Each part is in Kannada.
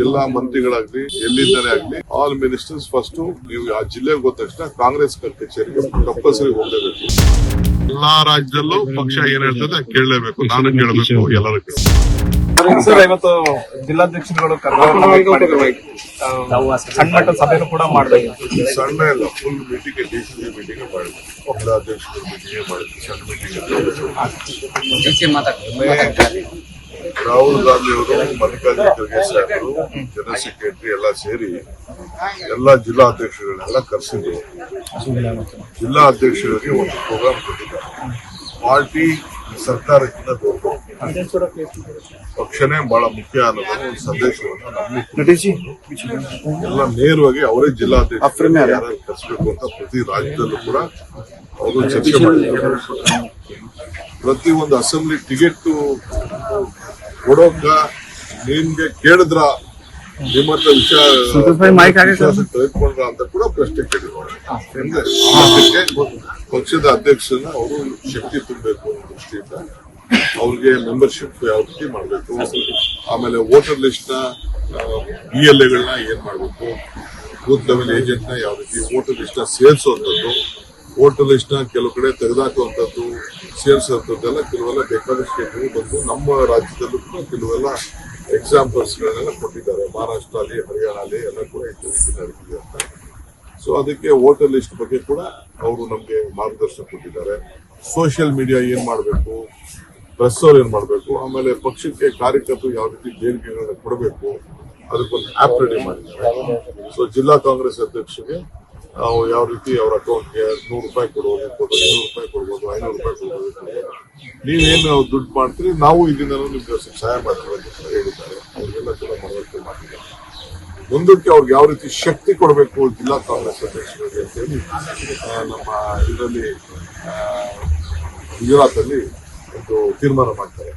ಜಿಲ್ಲಾ ಮಂತ್ರಿಗಳಾಗ್ಲಿ ಎಲ್ಲಿದ್ದಾರೆ ಆಗ್ಲಿ ಆಲ್ ಮಿನಿಸ್ಟರ್ಸ್ ಫಸ್ಟ್ ನೀವು ಆ ಜಿಲ್ಲೆಗೆ ಹೋದ ತಕ್ಷಣ ಕಾಂಗ್ರೆಸ್ ಕಚೇರಿಗೆ ಕಂಪಲ್ಸರಿ ಹೋಗಬೇಕು ಎಲ್ಲಾ ರಾಜ್ಯದಲ್ಲೂ ಪಕ್ಷ ಏನ್ ಹೇಳ್ತದೆ ಕೇಳಲೇಬೇಕು. ನಾನು ಕೇಳಬೇಕು ಎಲ್ಲರೂ ಕೇಳಬೇಕು. ಸರ್ ಇವತ್ತು ಜಿಲ್ಲಾಧ್ಯಕ್ಷರುಗಳು ಕರ್ನಾಟಕ ಸಣ್ಣ ಮಟ್ಟ ಸಭೆನೂ ಕೂಡ ಮಾಡಬೇಕು. ಸಣ್ಣ ಇಲ್ಲ ಫುಲ್ ಮೀಟಿಂಗ್ ಡಿಸಿಸಿ ಮೀಟಿಂಗ್ ಮಾಡಿದ್ವಿ ಜಿಲ್ಲಾಧ್ಯಕ್ಷರು ಮೀಟಿಂಗ್ ಮಾಡಿದ್ವಿ ಸಣ್ಣ ಮೀಟಿಂಗ್ ರಾಹುಲ್ ಗಾಂಧಿ ಅವರು ಮಲ್ಲಿಕಾರ್ಜುನ ಖರ್ಗೆ ಸಾಹೇಬರು ಜನರಲ್ ಸೆಕ್ರೆಟರಿ ಎಲ್ಲ ಸೇರಿ ಎಲ್ಲ ಜಿಲ್ಲಾ ಅಧ್ಯಕ್ಷಗಳನ್ನೆಲ್ಲ ಕರೆಸಿದ್ರು. ಜಿಲ್ಲಾ ಅಧ್ಯಕ್ಷರಿಗೆ ಒಂದು ಪ್ರೋಗ್ರಾಮ್ ಕೊಟ್ಟಿದ್ದಾರೆ. ಪಾರ್ಟಿ ಸರ್ಕಾರಕ್ಕಿಂತ ದೊಡ್ಡ ಪಕ್ಷನೇ ಬಹಳ ಮುಖ್ಯ ಅನ್ನೋದು ಒಂದು ಸಂದೇಶವನ್ನು ಎಲ್ಲ ನೇರವಾಗಿ ಅವರೇ ಜಿಲ್ಲಾಧ್ಯಕ್ಷ ಯಾರು ಕರೆಸಬೇಕು ಅಂತ ಪ್ರತಿ ರಾಜ್ಯದಲ್ಲೂ ಕೂಡ ಅವರು ಚರ್ಚೆ ಮಾಡಿದ್ದಾರೆ ಪ್ರತಿ ಒಂದು ಅಸೆಂಬ್ಲಿ ಟಿಕೆಟ್ ಕೊಡೋಕ ನಿಮ್ಗೆ ಕೇಳಿದ್ರ ನಿಮ್ಮ ಹತ್ರ ವಿಷಯ ತೆಗೆದುಕೊಂಡ್ರ ಅಂತ ಕೂಡ ಪ್ರಶ್ನೆ ಕೇಳಿದ್ರೆ ಪಕ್ಷದ ಅಧ್ಯಕ್ಷನ ಅವರು ಶಕ್ತಿ ತುಂಬಬೇಕು ಅನ್ನೋ ದೃಷ್ಟಿಯಿಂದ ಅವ್ರಿಗೆ ಮೆಂಬರ್ಶಿಪ್ ಯಾವ ರೀತಿ ಮಾಡಬೇಕು ಆಮೇಲೆ ವೋಟರ್ ಲಿಸ್ಟ್ನ ಬಿ ಎಲ್ ಎಗಳನ್ನ ಏನ್ ಮಾಡಬೇಕು ಬೂತ್ ಲೆವೆಲ್ ಏಜೆಂಟ್ನ ಯಾವ ರೀತಿ ವೋಟರ್ ಲಿಸ್ಟ್ನ ಸೇರಿಸುವಂತದ್ದು ವೋಟರ್ ಲಿಸ್ಟ್ನ ಕೆಲವು ಕಡೆ ತೆಗೆದಾಕುವಂಥದ್ದು ಸೇರಿಸುವಂಥದ್ದೆಲ್ಲ ಕೆಲವೆಲ್ಲ ಬೇಕಾದಷ್ಟು ಬಂದು ನಮ್ಮ ರಾಜ್ಯದಲ್ಲೂ ಕೂಡ ಕೆಲವೆಲ್ಲ ಎಕ್ಸಾಂಪಲ್ಸ್ಗಳನ್ನೆಲ್ಲ ಕೊಟ್ಟಿದ್ದಾರೆ. ಮಹಾರಾಷ್ಟ್ರ ಅಲ್ಲಿ ಹರಿಯಾಣ ಅಲ್ಲಿ ಎಲ್ಲ ಕೂಡ ರೀತಿ ನಡೀತಿದೆ ಅಂತ. ಸೊ ಅದಕ್ಕೆ ವೋಟರ್ ಲಿಸ್ಟ್ ಬಗ್ಗೆ ಕೂಡ ಅವರು ನಮಗೆ ಮಾರ್ಗದರ್ಶನ ಕೊಟ್ಟಿದ್ದಾರೆ. ಸೋಷಿಯಲ್ ಮೀಡಿಯಾ ಏನು ಮಾಡಬೇಕು? ಪ್ರೆಸ್ ಅವ್ರು ಏನು ಮಾಡಬೇಕು? ಆಮೇಲೆ ಪಕ್ಷಕ್ಕೆ ಕಾರ್ಯಕರ್ತರು ಯಾವ ರೀತಿ ದೇಣಿಗೆಗಳನ್ನ ಕೊಡಬೇಕು? ಅದಕ್ಕೊಂದು ಆಪ್ ರೆಡಿ ಮಾಡಿದ್ದಾರೆ. ಸೊ ಜಿಲ್ಲಾ ಕಾಂಗ್ರೆಸ್ ಅಧ್ಯಕ್ಷರಿಗೆ ನಾವು ಯಾವ ರೀತಿ ಅವ್ರ ಅಕೌಂಟ್ಗೆ ನೂರು ರೂಪಾಯಿ ಕೊಡ್ಬೋದು ಇರ್ಬೋದು ಇನ್ನೂರು ರೂಪಾಯಿ ಕೊಡ್ಬೋದು, ಐನೂರು ರೂಪಾಯಿ ಕೊಡ್ಬೋದು ನೀವೇನು ದುಡ್ಡು ಮಾಡ್ತೀರಿ, ನಾವು ಇದರಿಂದ ನಿಮ್ಗೆ ಸಹಾಯ ಮಾಡ್ತೀವಿ ಅಂತ ಹೇಳಿದ್ದಾರೆ. ಅವ್ರಿಗೆಲ್ಲ ಕೂಡ ಮನವರಿಕೆ ಮಾಡಿದ್ದಾರೆ ಮುಂದಕ್ಕೆ ಅವ್ರಿಗೆ ಯಾವ ರೀತಿ ಶಕ್ತಿ ಕೊಡಬೇಕು ಜಿಲ್ಲಾ ಕಾಂಗ್ರೆಸ್ ಅಧ್ಯಕ್ಷರಿಗೆ ಅಂತೇಳಿ ನಮ್ಮ ಇದರಲ್ಲಿ ಗುಜರಾತಲ್ಲಿ ಒಂದು ತೀರ್ಮಾನ ಮಾಡ್ತಾರೆ.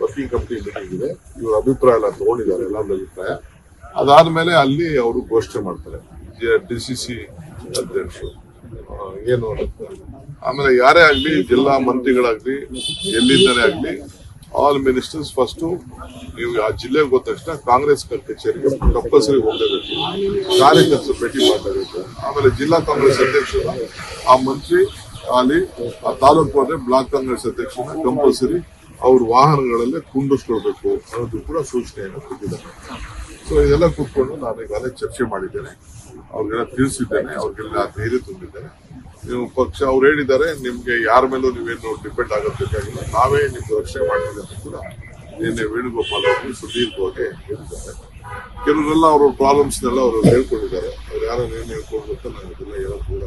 ವರ್ಕಿಂಗ್ ಕಮಿಟಿ ಮೀಟಿಂಗ್ ಇದೆ. ಇವರ ಅಭಿಪ್ರಾಯ ಎಲ್ಲ ತಗೊಂಡಿದ್ದಾರೆ ಎಲ್ಲರ ಅಭಿಪ್ರಾಯ. ಅದಾದ್ಮೇಲೆ ಅಲ್ಲಿ ಅವರು ಘೋಷಣೆ ಮಾಡ್ತಾರೆ. ಡಿ ಸಿ ಸಿ ಅಧ್ಯಕ್ಷರು. ಏನು. ಆಮೇಲೆ ಯಾರೇ ಆಗಲಿ, ಜಿಲ್ಲಾ ಮಂತ್ರಿಗಳಾಗ್ಲಿ ಎಲ್ಲಿಂದನೇ ಆಗಲಿ ಆಲ್ ಮಿನಿಸ್ಟರ್ಸ್ ಫಸ್ಟ್ ನೀವು ಆ ಜಿಲ್ಲೆಗೆ ಹೋದ ತಕ್ಷಣ ಕಾಂಗ್ರೆಸ್ ಕಚೇರಿಗೆ ಕಂಪಲ್ಸರಿ ಹೋಗಬೇಕು. ಕಾರ್ಯಕರ್ತರು ಭೇಟಿ ಮಾಡಲೇಬೇಕು ಆಮೇಲೆ ಜಿಲ್ಲಾ ಕಾಂಗ್ರೆಸ್ ಅಧ್ಯಕ್ಷರು, ಆ ಮಂತ್ರಿ ಅಲ್ಲಿ ಆ ತಾಲೂಕು ಅಂದ್ರೆ ಬ್ಲಾಕ್ ಕಾಂಗ್ರೆಸ್ ಅಧ್ಯಕ್ಷರನ್ನ ಕಂಪಲ್ಸರಿ ಅವ್ರ ವಾಹನಗಳಲ್ಲೇ ಕುಂಡಿಸ್ಕೊಳ್ಬೇಕು. ಅನ್ನೋದು ಕೂಡ ಸೂಚನೆಯನ್ನು ಕೊಟ್ಟಿದ್ದಾರೆ. ಸೊ ಇದೆಲ್ಲ ಕೂತ್ಕೊಂಡು ನಾನು ಈಗಾಗಲೇ ಚರ್ಚೆ ಮಾಡಿದ್ದೇನೆ. ಅವ್ರಿಗೆಲ್ಲ ತಿಳಿಸಿದ್ದೇನೆ, ಅವ್ರಿಗೆಲ್ಲ ಧೈರ್ಯ ತುಂಬಿದ್ದೇನೆ. ನೀವು ಪಕ್ಷ, ಅವ್ರು ಹೇಳಿದ್ದಾರೆ, ನಿಮ್ಗೆ ಯಾರ ಮೇಲೂ ನೀವೇನು ಡಿಪೆಂಡ್ ಆಗಬೇಕಾಗಿಲ್ಲ ನಾವೇ ನಿಮ್ಗೆ ರಕ್ಷಣೆ ಮಾಡ್ತೀವಿ ಅಂತ ಕೂಡ ನಿನ್ನೆ ವೇಣುಗೋಪಾಲ್ ಅವರು ಸುದೀರ್ಘವಾಗಿ ಹೇಳಿದ್ದಾರೆ. ಕೆಲವರೆಲ್ಲ ಅವ್ರ ಪ್ರಾಬ್ಲಮ್ಸ್ನೆಲ್ಲ ಅವರು ಹೇಳ್ಕೊಂಡಿದ್ದಾರೆ. ಅವ್ರು ಯಾರು ಏನು ಹೇಳ್ಕೊಂಡು ಅಂತ ನಾನು ಇದೆಲ್ಲ ಹೇಳಕ್ ಕೂಡ.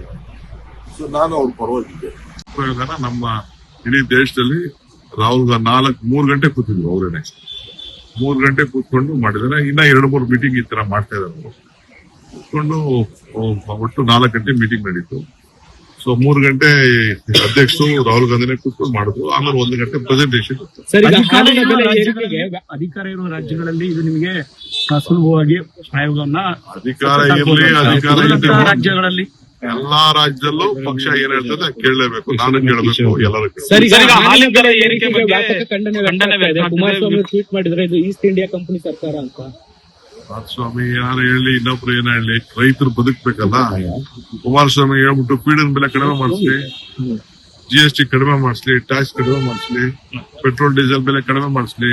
ಸೊ ನಾನು ಅವ್ರ ಪರವಾಗಿದ್ದೆ. ಪ್ರಯೋಗನ ನಮ್ಮ ಇಡೀ ದೇಶದಲ್ಲಿ ರಾಹುಲ್ ಗಾಂಧಿ ನಾಲ್ಕು, ಮೂರು ಗಂಟೆ ಕೂತಿದ್ರು ಅವರೇನೆ. ಮೂರು ಗಂಟೆ ಕೂತ್ಕೊಂಡು ಮಾಡಿದ್ದಾರೆ. ಇನ್ನ ಎರಡು, ಮೂರು ಮೀಟಿಂಗ್ ಈ ತರ ಮಾಡ್ತಾ ಇದ್ದಾರೆ ಓ, ಒಟ್ಟು ನಾಲ್ಕು ಗಂಟೆ ಮೀಟಿಂಗ್ ನಡೀತು. ಸೊ ಮೂರು ಗಂಟೆ ಅಧ್ಯಕ್ಷರು ರಾಹುಲ್ ಗಾಂಧಿನೇ ಕೂತ್ಕೊಂಡು ಮಾಡಿದ್ರು. ಆಮೇಲೆ ಒಂದು ಗಂಟೆ ಪ್ರೆಸೆಂಟೇಷನ್ ಸರ್ ಈಗ ಅಧಿಕಾರ ಇರುವ ಬೆಲೆ ಏರಿಕೆಗೆ ಅಧಿಕಾರ ಇರುವ ರಾಜ್ಯಗಳಲ್ಲಿ ಇದು ನಿಮಗೆ ಸುಲಭವಾಗಿ ಆಯೋಗವನ್ನ ಅಧಿಕಾರ ಇರಲಿ ಅಧಿಕಾರ ರಾಜ್ಯಗಳಲ್ಲಿ. ಎಲ್ಲಾ ರಾಜ್ಯದಲ್ಲೂ ಪಕ್ಷ ಏನ್ ಹೇಳ್ತದೆ ಕೇಳಲೇಬೇಕು. ನಾನು ಕೇಳಬೇಕು ಎಲ್ಲರೂ ಖಂಡನೆ. ಕುಮಾರಸ್ವಾಮಿ ಟ್ವೀಟ್ ಮಾಡಿದ್ರೆ ಇದು ಈಸ್ಟ್ ಇಂಡಿಯಾ ಕಂಪನಿ ಸರ್ಕಾರ ಅಂತ. ಕುಮಾರಸ್ವಾಮಿ ಯಾರು ಹೇಳಿ ಇನ್ನೊಬ್ರು ಏನ ಹೇಳಿ ರೈತರು ಬದುಕ್ಬೇಕಲ್ಲ? ಕುಮಾರಸ್ವಾಮಿ ಹೇಳ್ಬಿಟ್ಟು ಪೀಡಿನ ಬೆಲೆ ಕಡಿಮೆ ಮಾಡಿಸ್ಲಿ ಜಿ ಎಸ್ ಟಿ ಕಡಿಮೆ ಮಾಡಿಸ್ಲಿ ಟ್ಯಾಕ್ಸ್ ಕಡಿಮೆ ಮಾಡಿಸ್ಲಿ ಪೆಟ್ರೋಲ್ ಡೀಸೆಲ್ ಬೆಲೆ ಕಡಿಮೆ ಮಾಡಿಸ್ಲಿ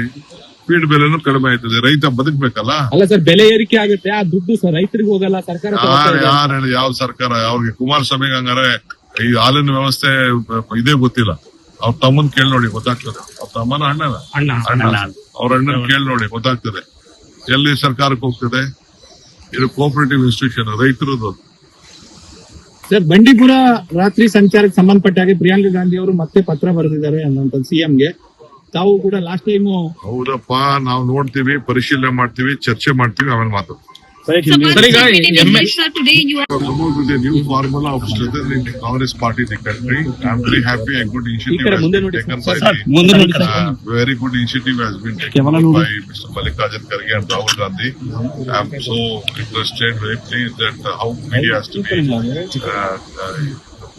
ಫೀಡ್ ಬೆಲೆನೂ ಕಡಿಮೆ ಆಯ್ತದೆ. ರೈತ ಬದುಕ್ಬೇಕಲ್ಲ? ಅಲ್ಲ ಸರ್ ಬೆಲೆ ಏರಿಕೆ ಆಗುತ್ತೆ ಆ ದುಡ್ಡು ಸರ್ ರೈತರಿಗೆ ಹೋಗಲ್ಲ ಸರ್ಕಾರ ಯಾರು ಯಾರು ಹೇಳಿ ಯಾವ ಸರ್ಕಾರ? ಅವ್ರಿಗೆ ಕುಮಾರಸ್ವಾಮಿ ಹಂಗಾರೆ ಈ ಹಾಲಿನ ವ್ಯವಸ್ಥೆ ಇದೇ ಗೊತ್ತಿಲ್ಲ. ಅವ್ರ ತಮ್ಮನ್ ಕೇಳಿ ನೋಡಿ ಗೊತ್ತಾಗ್ತದೆ. ಅವ್ರ ತಮ್ಮನ ಅಣ್ಣನ. ಅಣ್ಣ ಅಣ್ಣ ಅಣ್ಣ. ಅವ್ರ ಅಣ್ಣನ ಕೇಳಿ ನೋಡಿ ಗೊತ್ತಾಗ್ತದೆ. ಎಲ್ಲಿ ಸರ್ಕಾರಕ್ಕೆ ಹೋಗ್ತದೆ? ಇದು ಕೋಪರೇಟಿವ್ ಇನ್ಸ್ಟಿಟ್ಯೂಷನ್ ರೈತರದ್ದು. ಸರ್ ಬಂಡೀಪುರ ರಾತ್ರಿ ಸಂಚಾರಕ್ಕೆ ಸಂಬಂಧಪಟ್ಟ ಹಾಗೆ ಪ್ರಿಯಾಂಕಾ ಗಾಂಧಿ ಅವರು ಮತ್ತೆ ಪತ್ರ ಬರೆದಿದ್ದಾರೆ ಅನ್ನೋಂಥ ಸಿಎಂಗೆ. ತಾವು ಕೂಡ ಲಾಸ್ಟ್ ಟೈಮ್ ಹೌದಪ್ಪ ನಾವು ನೋಡ್ತೀವಿ ಪರಿಶೀಲನೆ ಮಾಡ್ತೀವಿ ಚರ್ಚೆ ಮಾಡ್ತೀವಿ ಆಮೇಲೆ ಮಾತಾಡ್ತೀವಿ. Thank you. Sorry, new formula of the Congress party in the. I'm very happy a good initiative taken by the uh, very good initiative has been taken by Mr. Malikajan Karge and Rahul Gandhi. I'm so interested, very pleased that how media has to be uh, uh,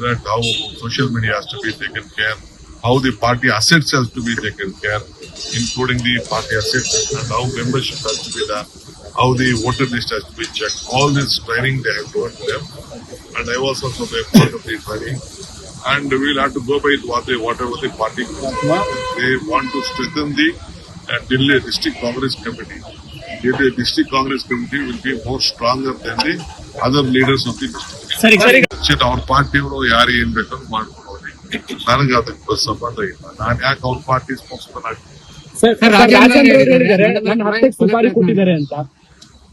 that how social media has to be taken care how the party assets has to be taken care, including the party assets how membership has to be. How the voter list has to be checked. All this training they have to them. And I was also a part of the training. And we'll have to go by what they, whatever the party they want to strengthen the uh, Delhi District Congress Committee. The District Congress Committee will be more stronger than the other leaders of the district. ಸರಿ ಸರಿ ಅವ್ರ ಪಾರ್ಟಿಯವರು ಯಾರು ಏನ್ ಬೇಕಾದ್ರೂ ನನಗೆ ಅದಕ್ಕೆ ಸಂಬಂಧ ಇಲ್ಲ ನಾನು ಯಾಕೆ ಅವ್ರ ಪಾರ್ಟಿ ಸ್ಪೋಕ್ಸ್ಮನ್ ಆಗ್ತೀನಿ ಸರ್ ರಾಜೇಂದ್ರ ಅವರು ಹೇಳಿದ್ದಾರೆ ನನ್ನ ಹತ್ಯೆಗೆ ಸುಪಾರಿ ಕೊಟ್ಟಿದ್ದಾರೆ ಅಂತ